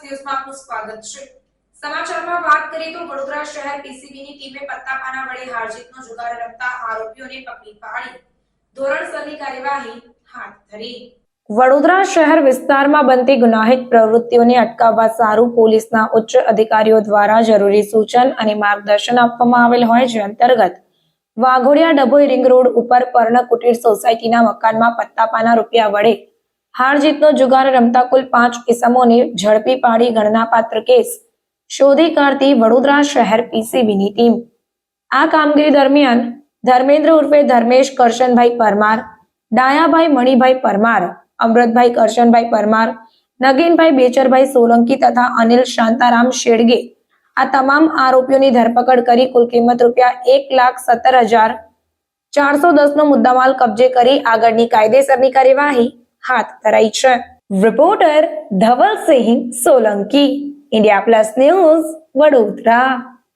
ન્યૂઝમાં આપનું સ્વાગત છે. સમાચારમાં વાત કરીએ તો વડોદરા શહેર પીસીબીની ટીમે પત્તાપાના વડે હારજીતનો જુગાર રમતા આરોપીઓને પકડી પાડી. ધોરણસરની કાર્યવાહી હાથ ધરી. વડોદરા શહેર વિસ્તારમાં બનતી ગુનાહિત પ્રવૃત્તિઓને અટકાવવા સારું પોલીસના ઉચ્ચ અધિકારીઓ દ્વારા જરૂરી સૂચન અને માર્ગદર્શન આપવામાં આવેલ હોય જે અંતર્ગત વાઘોડિયા ડભોઈ રિંગ રોડ ઉપર પર્ણ કુટીર સોસાયટીના મકાનમાં પત્તાપાના રૂપિયા વડે હાર જીતનો જુગાર રમતા કુલ પાંચ કિસમોને ઝડપી પાડી ગણનાપાત્ર કેસ. શોધી કાઢતી વડોદરા શહેર પીસીબીની ટીમ. આ કામગીરી દરમિયાન ધર્મેન્દ્ર ઉર્ફે ધર્મેશ કરશનભાઈ પરમાર, ડાયાભાઈ મણિભાઈ પરમાર, અમૃતભાઈ કરશનભાઈ પરમાર, નગીનભાઈ બેચરભાઈ સોલંકી તથા અનિલ શાંતારામ શેડગે આ તમામ આરોપીઓની ધરપકડ કરી કુલ કિંમત રૂપિયા એક લાખ સત્તર હજાર ચારસો દસ નો મુદ્દામાલ કબજે કરી આગળની કાયદેસરની કાર્યવાહી હાથ ધરાઈ છે. Reporter Dhavalsinh Solanki India plus news Vadodara.